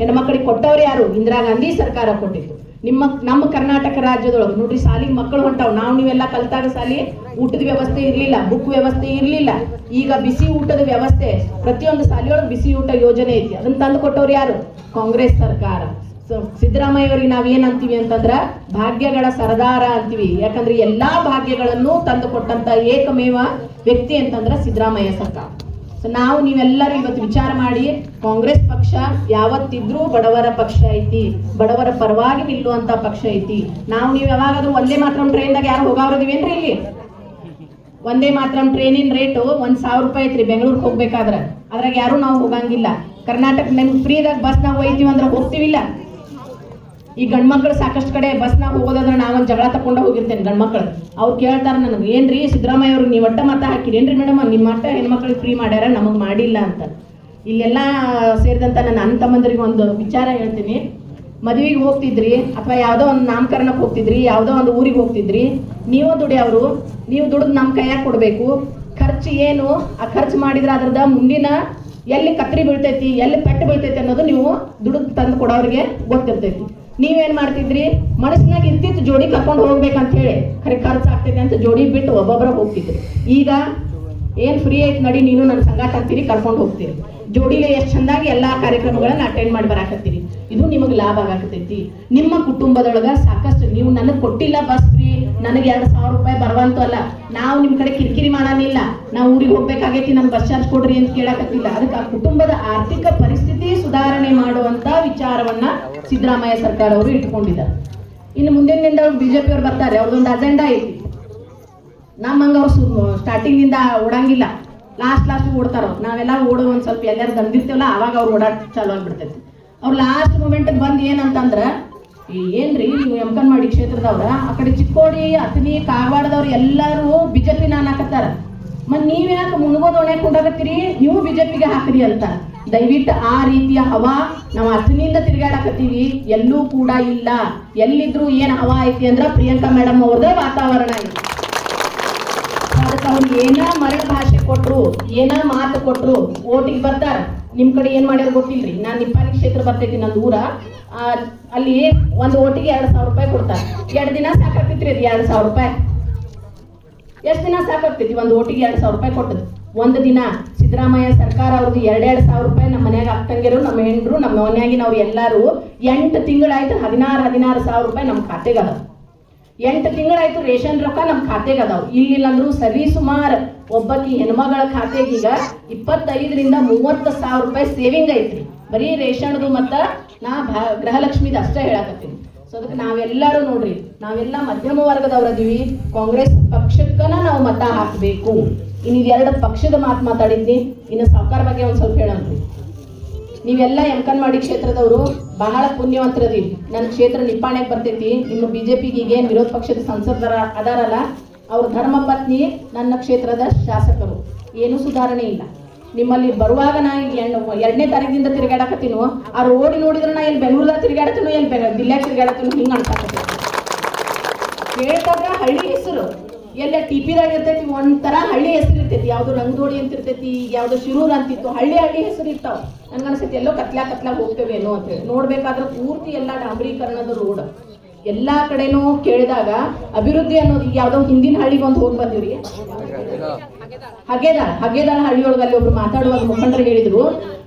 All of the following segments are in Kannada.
ಹೆಣ್ಮಕ್ಳಿಗೆ ಕೊಟ್ಟವ್ರು ಯಾರು? ಇಂದಿರಾ ಗಾಂಧಿ ಸರ್ಕಾರ ಕೊಟ್ಟಿತ್ತು ನಿಮ್ಮ, ನಮ್ಮ ಕರ್ನಾಟಕ ರಾಜ್ಯದೊಳಗೆ ನೋಡ್ರಿ ಶಾಲಿಗೆ ಮಕ್ಕಳು ಹೊಂಟಾವ್. ನಾವು ನೀವೆಲ್ಲ ಕಲ್ತಾಗ ಸಾಲಿ ಊಟದ ವ್ಯವಸ್ಥೆ ಇರಲಿಲ್ಲ, ಬುಕ್ ವ್ಯವಸ್ಥೆ ಇರಲಿಲ್ಲ. ಈಗ ಬಿಸಿ ಊಟದ ವ್ಯವಸ್ಥೆ, ಪ್ರತಿಯೊಂದು ಸಾಲಿಯೊಳಗೆ ಬಿಸಿ ಊಟ ಯೋಜನೆ ಐತಿ. ಅದನ್ನ ತಂದು ಕೊಟ್ಟವ್ರು ಯಾರು? ಕಾಂಗ್ರೆಸ್ ಸರ್ಕಾರ. ಸಿದ್ದರಾಮಯ್ಯ ಅವ್ರಿಗೆ ನಾವೇನ್ ಅಂತೀವಿ ಅಂತಂದ್ರ, ಭಾಗ್ಯಗಳ ಸರದಾರ ಅಂತೀವಿ. ಯಾಕಂದ್ರೆ ಎಲ್ಲಾ ಭಾಗ್ಯಗಳನ್ನು ತಂದು ಕೊಟ್ಟಂತ ಏಕಮೇವ ವ್ಯಕ್ತಿ ಅಂತಂದ್ರ ಸಿದ್ದರಾಮಯ್ಯ ಸರ್ಕಾರ. ಸೊ ನಾವು ನೀವೆಲ್ಲರೂ ಇವತ್ತು ವಿಚಾರ ಮಾಡಿ, ಕಾಂಗ್ರೆಸ್ ಪಕ್ಷ ಯಾವತ್ತಿದ್ರೂ ಬಡವರ ಪಕ್ಷ ಐತಿ, ಬಡವರ ಪರವಾಗಿ ನಿಲ್ಲುವಂತ ಪಕ್ಷ ಐತಿ. ನಾವು ನೀವು ಯಾವಾಗಾದ್ರೂ ಒಂದೇ ಮಾತ್ರ ಟ್ರೈನ್ದಾಗ ಯಾರು ಹೋಗಾವ್ರದಿವೇನ್ರಿ ಇಲ್ಲಿ? ಒಂದೇ ಮಾತ್ರ ಟ್ರೈನಿನ ರೇಟು ಒಂದ್ ಸಾವಿರ ರೂಪಾಯಿ ಐತ್ರಿ ಬೆಂಗಳೂರಿಗೆ ಹೋಗ್ಬೇಕಾದ್ರೆ. ಅದ್ರಾಗ ಯಾರು ನಾವು ಹೋಗಂಗಿಲ್ಲ. ಕರ್ನಾಟಕ ನಿಮ್ಗೆ ಫ್ರೀದಾಗ ಬಸ್ನಾಗ ಹೋಯ್ತೀವಿ ಅಂದ್ರೆ ಹೋಗ್ತೀವಿಲ್ಲ. ಈ ಗಂಡ್ಮಕ್ಳು ಸಾಕಷ್ಟು ಕಡೆ ಬಸ್ನಾಗ ಹೋಗೋದಾದ್ರೆ ನಾವೊಂದು ಜಗಳ ತಕೊಂಡ ಹೋಗಿರ್ತೇನೆ ಗಂಡ್ಮಕ್ಳು. ಅವ್ರು ಕೇಳ್ತಾರೆ ನನಗೆ, ಏನ್ರಿ ಸಿದ್ದರಾಮಯ್ಯ ಅವ್ರಿಗೆ ನೀವು ಒಟ್ಟ ಮತ ಹಾಕಿರಿ ಏನ್ರಿ ಮೇಡಮ್? ನಿಮ್ಮ ಮಟ್ಟ ಹೆಣ್ಮಕ್ಳಿಗೆ ಫ್ರೀ ಮಾಡ್ಯಾರ, ನಮಗೆ ಮಾಡಿಲ್ಲ ಅಂತ. ಇಲ್ಲೆಲ್ಲ ಸೇರಿದಂತ ನನ್ನ ಅಣ್ಣ ತಮ್ಮಂದ್ರಿಗೆ ಒಂದು ವಿಚಾರ ಹೇಳ್ತೀನಿ. ಮದುವೆಗೆ ಹೋಗ್ತಿದ್ರಿ ಅಥವಾ ಯಾವುದೋ ಒಂದು ನಾಮಕರಣಕ್ಕೆ ಹೋಗ್ತಿದ್ರಿ, ಯಾವುದೋ ಒಂದು ಊರಿಗೆ ಹೋಗ್ತಿದ್ರಿ, ನೀವು ದುಡಿಯವರು ನೀವು ದುಡಿದು ನಮ್ಮ ಕೈಯಾಗ ಕೊಡಬೇಕು. ಖರ್ಚು ಏನು? ಆ ಖರ್ಚು ಮಾಡಿದ್ರೆ ಅದ್ರದ ಮುಂದಿನ ಎಲ್ಲಿ ಕತ್ರಿ ಬೀಳ್ತೈತಿ, ಎಲ್ಲಿ ಪೆಟ್ಟು ಬೀಳ್ತೈತಿ ಅನ್ನೋದು ನೀವು ದುಡಿದು ತಂದು ಕೊಡೋರಿಗೆ ಗೊತ್ತಿರ್ತೈತಿ. ನೀವೇನ್ ಮಾಡ್ತಿದ್ರಿ? ಮನಸ್ಸಿನಾಗ ಇರ್ತಿತ್ತು ಜೋಡಿ ಕರ್ಕೊಂಡು ಹೋಗ್ಬೇಕಂತ ಹೇಳಿ. ಖರೆ ಖರ್ಚು ಆಗ್ತೈತೆ ಅಂತ ಜೋಡಿ ಬಿಟ್ಟು ಒಬ್ಬೊಬ್ಬರ ಹೋಗ್ತಿದ್ರು. ಈಗ ಏನ್ ಫ್ರೀ ಐತ್ ನಡಿ, ನೀನು ನನ್ನ ಸಂಗಾಟ ಅಂತೀರಿ ಕರ್ಕೊಂಡು ಹೋಗ್ತೀರಿ. ಜೋಡಿಲೆ ಎಷ್ಟು ಚಂದಾಗಿ ಎಲ್ಲಾ ಕಾರ್ಯಕ್ರಮಗಳನ್ನ ಅಟೆಂಡ್ ಮಾಡಿ ಬರಾಕತ್ತೀರಿ. ಇದು ನಿಮಗೆ ಲಾಭ ಆಗಾಕತೈತಿ ನಿಮ್ಮ ಕುಟುಂಬದೊಳಗ ಸಾಕಷ್ಟು ನೀವು ನನಗೆ ಕೊಟ್ಟಿಲ್ಲ ಬಸ್ ನನಗೆ ಎರಡು ಸಾವಿರ ರೂಪಾಯಿ ಬರುವಂತೂ ಅಲ್ಲ. ನಾವು ನಿಮ್ಮ ಕಡೆ ಕಿರಿಕಿರಿ ಮಾಡಾನಿಲ್ಲ. ನಾವು ಊರಿಗೆ ಹೋಗ್ಬೇಕಾಗೈತಿ ನನ್ ಬಸ್ ಚಾರ್ಜ್ ಕೊಡ್ರಿ ಅಂತ ಕೇಳಕತ್ತಿಲ್ಲ. ಅದಕ್ಕೆ ಆ ಕುಟುಂಬದ ಆರ್ಥಿಕ ಪರಿಸ್ಥಿತಿ ಸುಧಾರಣೆ ಮಾಡುವಂತ ವಿಚಾರವನ್ನ ಸಿದ್ದರಾಮಯ್ಯ ಸರ್ಕಾರ ಅವರು ಇಟ್ಕೊಂಡಿದ್ದಾರೆ ಇನ್ನು ಮುಂದಿನಿಂದ ಬಿಜೆಪಿ ಅವ್ರು ಬರ್ತಾರೆ. ಅವ್ರದೊಂದು ಅಜೆಂಡಾ ಐತಿ. ನಮ್ಮ ಹಂಗ ಅವ್ರು ಸ್ಟಾರ್ಟಿಂಗ್ನಿಂದ ಓಡಂಗಿಲ್ಲ. Last last ಓಡ್ತಾರ. ನಾವೆಲ್ಲ ಓಡೋ ಒಂದ್ ಸ್ವಲ್ಪ ಎಲ್ಲಾರು ಬಂದಿರ್ತೀವಲ್ಲ, ಅವಾಗ ಅವ್ರು ಓಡಾಟ ಚಾಲು ಆಗ್ಬಿಡ್ತೈತಿ. ಅವ್ರು ಲಾಸ್ಟ್ ಮೂಮೆಂಟ್ ಬಂದ್ ಏನಂತಂದ್ರ ಏನ್ರಿ ನೀವು ಎಮ್ಕನ್ ಮಾಡಿ ಕ್ಷೇತ್ರದವ್ರ? ಆ ಕಡೆ ಚಿಕ್ಕೋಡಿ ಅತನಿ ಕಾರವಾರದವ್ರು ಎಲ್ಲರೂ ಬಿಜೆಪಿ ನಾನು ಹಾಕತ್ತಾರ. ಮತ್ ನೀವ್ ಯಾಕೆ ಮುನ್ಗೋದ್ ಒಣೆ ಕೊಂಡಾಗತ್ತೀರಿ ನೀವು ಬಿಜೆಪಿಗೆ ಹಾಕ್ರಿ ಅಂತ. ದಯವಿಟ್ಟು ಆ ರೀತಿಯ ಹವಾ ನಾವು ಅತನಿಯಿಂದ ತಿರ್ಗಾಡಕತ್ತೀವಿ. ಎಲ್ಲೂ ಕೂಡ ಇಲ್ಲ. ಎಲ್ಲಿದ್ರು ಏನ್ ಹವಾ ಐತಿ ಅಂದ್ರ ಪ್ರಿಯಾಂಕಾ ಮೇಡಮ್ ಅವ್ರದೇ ವಾತಾವರಣ ಐತಿ. ಅದಕ್ಕೆ ಅವ್ರಿಗೆ ಏನ ಮರಳ ಭಾಷೆ ಕೊಟ್ರು, ಏನ ಮಾತು ಕೊಟ್ರು, ಓಟಿಗೆ ಬರ್ತಾರ. ನಿಮ್ ಕಡೆ ಏನ್ ಮಾಡ್ಯಾರ ಗೊತ್ತಿಲ್ರಿ? ನಾನು ನಿಪ್ಪಾಲಿ ಕ್ಷೇತ್ರ ಬರ್ತೈತಿ ನನ್ನ ಊರ. ಅಲ್ಲಿ ಒಂದು ಓಟಿಗೆ ಎರಡ್ ಸಾವಿರ ರೂಪಾಯಿ ಕೊಡ್ತಾರ. ಎರಡ್ ದಿನ ಸಾಕಾಗ್ತೈತ್ರಿ ಅದು ಎರಡ್ ಸಾವಿರ ರೂಪಾಯಿ. ಎಷ್ಟ್ ದಿನ ಸಾಕಾಗ್ತೈತಿ? ಒಂದ್ ಓಟಿಗೆ ಎರಡ್ ಸಾವಿರ ರೂಪಾಯಿ ಕೊಟ್ಟದ್ದು. ಒಂದ್ ದಿನ ಸಿದ್ದರಾಮಯ್ಯ ಸರ್ಕಾರ ಅವ್ರದ್ದು ಎರಡೆರಡು ಸಾವಿರ ರೂಪಾಯಿ ನಮ್ಮ ಮನ್ಯಾಗ ಅಕ್ಕಂಗಿರು ನಮ್ಮ ಹೆಂಡ್ರು ನಮ್ಮ ಮನ್ಯಾಗಿನವ್ರು ಎಲ್ಲಾರು ಎಂಟು ತಿಂಗಳಾಯ್ತು, ಹದಿನಾರು ಹದಿನಾರು ಸಾವಿರ ರೂಪಾಯಿ ನಮ್ಮ ಖಾತೆಗೆ ಅದಾವ. ಎಂಟು ತಿಂಗಳಾಯ್ತು ರೇಷನ್ ರೊಕ್ಕ ನಮ್ಮ ಖಾತೆಗೆ ಅದಾವ. ಇಲ್ಲಿಲ್ಲ ಅಂದ್ರೂ ಸರಿ ಸುಮಾರು ಒಬ್ಬಕಿ ಹೆಣ್ಮಗಳ ಖಾತೆಗೆ ಈಗ ಇಪ್ಪತ್ತೈದರಿಂದ ಮೂವತ್ತು ಸಾವಿರ ರೂಪಾಯಿ ಸೇವಿಂಗ್ ಐತ್ರಿ. ಬರೀ ರೇಷನ್ದು ಮತ್ತು ನಾ ಭಾ- ಗೃಹಲಕ್ಷ್ಮಿದು ಅಷ್ಟೇ ಹೇಳಕತ್ತೀನಿ. ಸೊ ಅದಕ್ಕೆ ನಾವೆಲ್ಲರೂ ನೋಡ್ರಿ, ನಾವೆಲ್ಲ ಮಧ್ಯಮ ವರ್ಗದವ್ರದೀವಿ ಕಾಂಗ್ರೆಸ್ ಪಕ್ಷಕ್ಕನ ನಾವು ಮತ ಹಾಕಬೇಕು. ಇನ್ನು ಎರಡು ಪಕ್ಷದ ಮಾತು ಮಾತಾಡಿದ್ನಿ. ಇನ್ನು ಸಾವುಕಾರ ಬಗ್ಗೆ ಒಂದು ಸ್ವಲ್ಪ ಹೇಳೋಣ ನೀವೆಲ್ಲ ಎಂಕನ್ವಾಡಿ ಕ್ಷೇತ್ರದವರು, ಬಹಳ ಪುಣ್ಯವಂತರದೀವಿ ನನ್ನ ಕ್ಷೇತ್ರ ನಿಪ್ಪಾಣೆಗೆ ಬರ್ತೈತಿ. ನಿಮ್ಮ ಬಿಜೆಪಿಗೆ ಈಗೇನು ವಿರೋಧ ಪಕ್ಷದ ಸಂಸದರ ಅದಾರಲ್ಲ ಅವ್ರ ಧರ್ಮ ಪತ್ನಿ ನನ್ನ ಕ್ಷೇತ್ರದ ಶಾಸಕರು. ಏನೂ ಸುಧಾರಣೆ ಇಲ್ಲ. ನಿಮ್ಮಲ್ಲಿ ಬರುವಾಗ ನಾ ಎಣ್ಣು- ಎರಡನೇ ತಾರೀಕಿಂದ ತಿರುಗಾಡಕತ್ತೀನೋ, ಆ ರೋಡಿ ನೋಡಿದ್ರೆ ನಾ ಎಲ್ಲಿ ಬೆಂಗಳೂರಾಗ ತಿರುಗಾಡತ್ತೀನೋ, ಎಲ್ಲಿ ಬೆಂಗ ದಿಲ್ಲಾಗ ತಿರುಗಾಡತ್ತೀನೋ, ಹಿಂಗೆ ಅನ್ಸಾಕತ್ತೀನಿ ಹಳ್ಳಿ ಹೆಸರು. ಎಲ್ಲ ಟಿಪಿದಾಗ ಇರ್ತೈತಿ, ಒಂಥರ ಹಳ್ಳಿ ಹೆಸರು ಇರ್ತೈತಿ. ಯಾವುದು ರಂಗದೋಡಿ ಅಂತ ಇರ್ತೈತಿ, ಯಾವುದು ಶಿರೂರ್ ಅಂತಿತ್ತು, ಹಳ್ಳಿ ಹಳ್ಳಿ ಹೆಸರು ಇರ್ತಾವ. ನನ್ಗೆ ಎಲ್ಲೋ ಕತ್ಲಾ ಕತ್ಲಾಗ ಹೋಗ್ತೇವೇನೋ ಅಂತ ಹೇಳಿ. ನೋಡ್ಬೇಕಾದ್ರೆ ಪೂರ್ತಿ ಎಲ್ಲ ಡಾಂಬರೀಕರಣದ ರೋಡ್ ಎಲ್ಲಾ ಕಡೆನೂ ಕೇಳಿದಾಗ ಅಭಿವೃದ್ಧಿ ಅನ್ನೋದು ಯಾವ್ದೋ ಹಿಂದಿನ ಹಳ್ಳಿಗೆ ಒಂದು ಹೋಗಿ ಬಂದಿವ್ರಿ. ಹಗೆದಾಳ ಹಗೆದಾಳ ಹಳ್ಳಿಯೊಳಗೆ ಅಲ್ಲಿ ಒಬ್ರು ಮಾತಾಡುವಾಗ ಮುಖಂಡರು ಹೇಳಿದ್ರು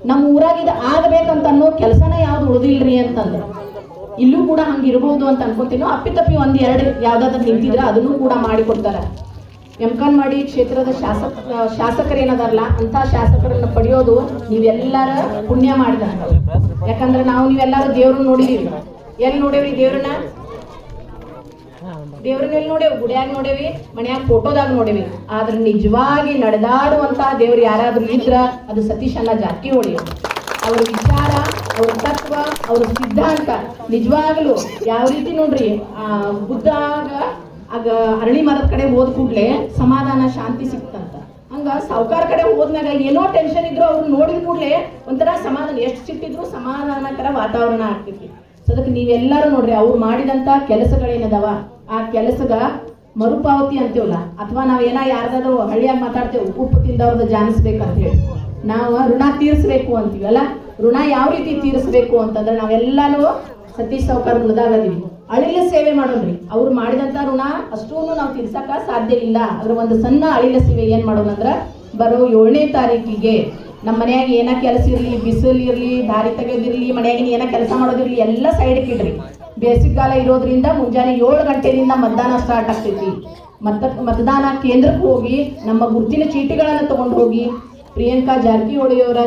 ನಮ್ಮ ಊರಾಗ ಇದು ಆಗ್ಬೇಕಂತ ಅನ್ನೋ ಕೆಲಸನ ಯಾವ್ದು ಉಳಿದಿಲ್ರಿ ಅಂತಂದ್ರೆ. ಇಲ್ಲೂ ಕೂಡ ಹಂಗಿರ್ಬೋದು ಅಂತ ಅನ್ಕೋತೀನೋ ಅಪ್ಪಿತಪ್ಪಿ ಒಂದ್ ಎರಡು ಯಾವ್ದಾದ್ರು ನಿಂತಿದ್ರೆ ಅದನ್ನು ಕೂಡ ಮಾಡಿಕೊಡ್ತಾರ ಎಮ್ಕಾನ್ ಮಾಡಿ ಕ್ಷೇತ್ರದ ಶಾಸಕ ಶಾಸಕರು ಏನದಾರಲ್ಲ ಅಂತ ಶಾಸಕರನ್ನ ಪಡೆಯೋದು ನೀವೆಲ್ಲರ ಪುಣ್ಯ ಮಾಡಿದ ಯಾಕಂದ್ರೆ ನಾವು ನೀವೆಲ್ಲರೂ ದೇವ್ರನ್ನ ನೋಡಿದೀವಿ. ಎಲ್ಲಿ ನೋಡೇವ್ರಿ ದೇವ್ರನ್ನ? ದೇವ್ರನ್ನ ಮೇಲೆ ನೋಡೇವಿ ಗುಡಿಯಾಗ ನೋಡೇವಿ, ಮನ್ಯಾಗ ಫೋಟೋದಾಗ ನೋಡೇವಿ. ಆದ್ರೆ ನಿಜವಾಗಿ ನಡೆದಾಡುವಂತಹ ದೇವ್ರು ಯಾರಾದ್ರೂ ಇದ್ರ, ಅದು ಸತೀಶ್ ಅಣ್ಣ ಜಾರಕಿಹೊಳಿ ಅವ್ರು. ಅವ್ರ ವಿಚಾರ, ಅವ್ರ ತತ್ವ, ಅವ್ರ ಸಿದ್ಧಾಂತ ನಿಜವಾಗ್ಲೂ ಯಾವ ರೀತಿ ನೋಡ್ರಿ, ಆ, ಬುದ್ಧಾಗ, ಆಗ ಅರಳಿ ಮರದ ಕಡೆ ಹೋದ ಕೂಡ್ಲೆ ಸಮಾಧಾನ, ಶಾಂತಿ ಸಿಕ್ತಂತ. ಹಂಗ ಸಾವುಕಾರ ಕಡೆ ಹೋದ್ನಾಗ ಏನೋ ಟೆನ್ಷನ್ ಇದ್ರು ಅವ್ರು ನೋಡಿದ ಕೂಡ್ಲೆ ಒಂಥರ ಸಮಾಧಾನ. ಎಷ್ಟು ಸಿಟ್ಟಿದ್ರು ಸಮಾಧಾನಕರ ವಾತಾವರಣ ಆಗ್ತೈತಿ. ಸೊ ಅದಕ್ಕೆ ನೀವೆಲ್ಲರೂ ನೋಡ್ರಿ, ಅವ್ರು ಮಾಡಿದಂತ ಕೆಲಸಗಳೇನದಾವ? ಆ ಕೆಲಸಗ ಮರುಪಾವತಿ ಅಂತೀವಲ್ಲ? ಅಥವಾ ನಾವ್ ಏನ ಯಾರ್ದಾದ್ರು ಹಳ್ಳಿಯಾಗಿ ಮಾತಾಡ್ತೇವೆ, ಉಪ್ಪು ತಿಂದವ್ರದ್ದು ಜಾನಿಸ್ಬೇಕಂತ ಹೇಳಿ ನಾವು ಋಣ ತೀರಿಸ್ಬೇಕು ಅಂತೀವಲ್ಲ ಋಣ ಯಾವ ರೀತಿ ತೀರಿಸ್ಬೇಕು ಅಂತಂದ್ರೆ ನಾವೆಲ್ಲಾನು ಸತೀಶ್ ಸಾವುಕಾರ ಋಣದಾಗದೀವಿ ಅಳಿಲ ಸೇವೆ ಮಾಡೋಣ್ರಿ. ಅವ್ರು ಮಾಡಿದಂತ ಋಣ ಅಷ್ಟೂ ನಾವು ತೀರ್ಸಕ ಸಾಧ್ಯ ಇಲ್ಲ. ಅದ್ರ ಒಂದು ಸಣ್ಣ ಅಳಿಲ ಸೇವೆ ಏನ್ ಮಾಡೋಣ ಅಂದ್ರ ಬರೋ ಏಳನೇ ತಾರೀಕಿಗೆ ನಮ್ಮ ಮನೆಯಾಗ ಏನ ಕೆಲಸ ಇರಲಿ, ಬಿಸಿಲು ಇರಲಿ, ದಾರಿ ತೆಗೆದಿರ್ಲಿ, ಮನೆಯಾಗಿನ ಏನ ಕೆಲಸ ಮಾಡೋದಿರ್ಲಿ, ಎಲ್ಲ ಸೈಡ್ಗೆ ಇಡ್ರಿ. ಬೇಸಿಗೆಗಾಲ ಇರೋದ್ರಿಂದ ಮುಂಜಾನೆ ಏಳು ಗಂಟೆಯಿಂದ ಮತದಾನ ಸ್ಟಾರ್ಟ್ ಆಗ್ತೈತಿ. ಮತ, ಮತದಾನ ಕೇಂದ್ರಕ್ಕೆ ಹೋಗಿ ನಮ್ಮ ಗುರುತಿನ ಚೀಟಿಗಳನ್ನು ತಗೊಂಡು ಹೋಗಿ. ಪ್ರಿಯಾಂಕಾ ಜಾರಕಿಹೊಳಿ ಅವರ